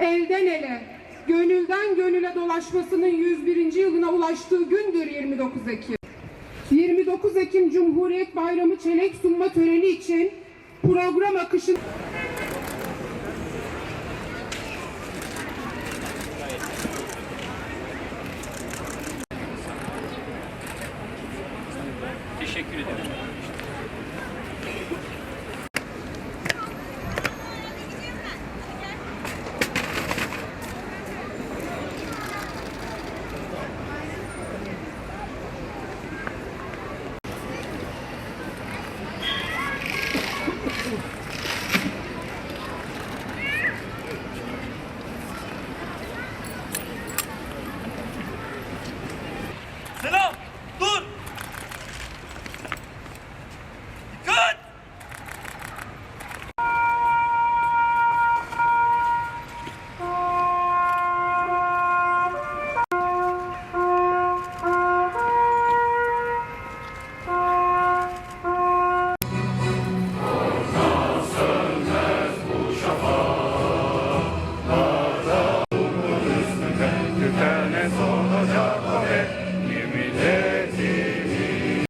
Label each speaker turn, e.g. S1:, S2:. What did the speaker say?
S1: elden ele, gönülden gönüle dolaşmasının 101. yılına ulaştığı gündür 29 Ekim. 29 Ekim Cumhuriyet Bayramı çelenk sunma töreni için program akışın... Teşekkür ederim. Selam. Dur. Dikkat. Tane sonacak